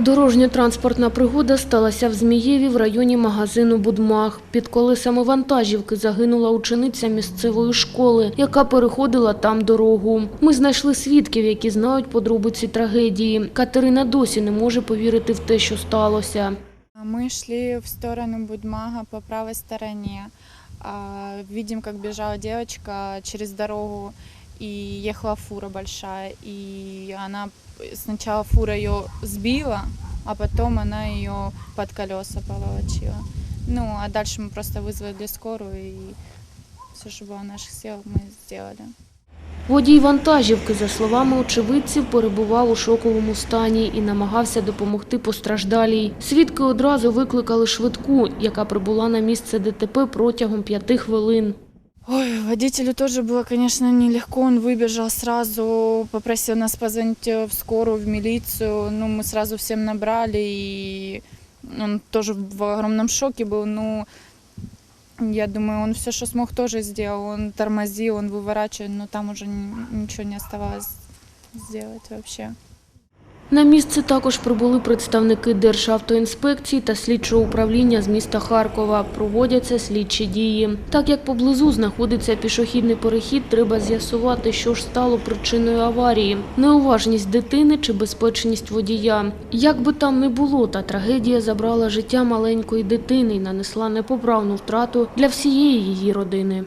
Дорожньо-транспортна пригода сталася в Змієві в районі магазину «Будмах». Під колесами вантажівки загинула учениця місцевої школи, яка переходила там дорогу. Ми знайшли свідків, які знають подробиці трагедії. Катерина досі не може повірити в те, що сталося. Мы шли в сторону Будмага по правой стороне. А, Видим, как бежала девочка через дорогу и ехала фура большая. И она сначала фура ее сбила, а потом она ее под колеса поволочила. Ну, а дальше мы просто вызвали скорую и все, что было в наших силах, мы сделали. Водій вантажівки, за словами очевидців, перебував у шоковому стані і намагався допомогти постраждалій. Свідки одразу викликали швидку, яка прибула на місце ДТП протягом п'яти хвилин. Ой, водителю тоже было, конечно, нелегко. Он выбежал сразу, попросил нас позвонить э, в скорую, в милицию. Ну, мы сразу всем набрали, и он тоже в огромном шоке был. Ну, я думаю, он все, что смог, тоже сделал. Он тормозил, он выворачивал, но там уже ничего не оставалось сделать вообще. На місце також прибули представники Державтоінспекції та слідчого управління з міста Харкова. Проводяться слідчі дії. Так як поблизу знаходиться пішохідний перехід, треба з'ясувати, що ж стало причиною аварії – неуважність дитини чи безпечність водія. Як би там не було, та трагедія забрала життя маленької дитини і нанесла непоправну втрату для всієї її родини.